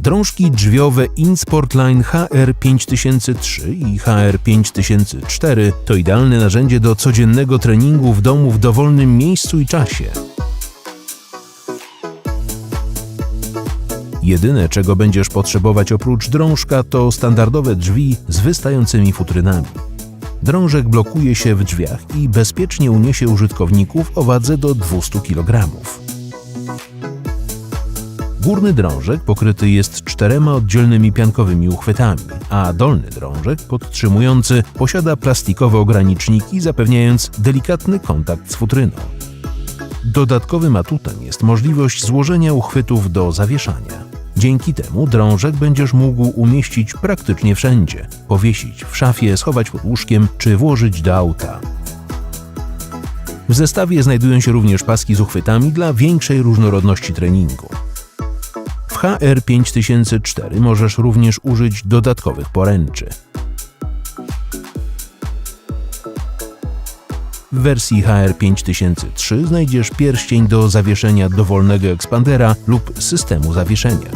Drążki drzwiowe InSportline HR5003 i HR5004 to idealne narzędzie do codziennego treningu w domu w dowolnym miejscu i czasie. Jedyne, czego będziesz potrzebować oprócz drążka, to standardowe drzwi z wystającymi futrynami. Drążek blokuje się w drzwiach i bezpiecznie uniesie użytkowników o wadze do 200 kg. Górny drążek pokryty jest czterema oddzielnymi piankowymi uchwytami, a dolny drążek podtrzymujący posiada plastikowe ograniczniki zapewniając delikatny kontakt z futryną. Dodatkowym atutem jest możliwość złożenia uchwytów do zawieszania. Dzięki temu drążek będziesz mógł umieścić praktycznie wszędzie, powiesić w szafie, schować pod łóżkiem czy włożyć do auta. W zestawie znajdują się również paski z uchwytami dla większej różnorodności treningu. HR5004 możesz również użyć dodatkowych poręczy. W wersji HR5003 znajdziesz pierścień do zawieszenia dowolnego ekspandera lub systemu zawieszenia.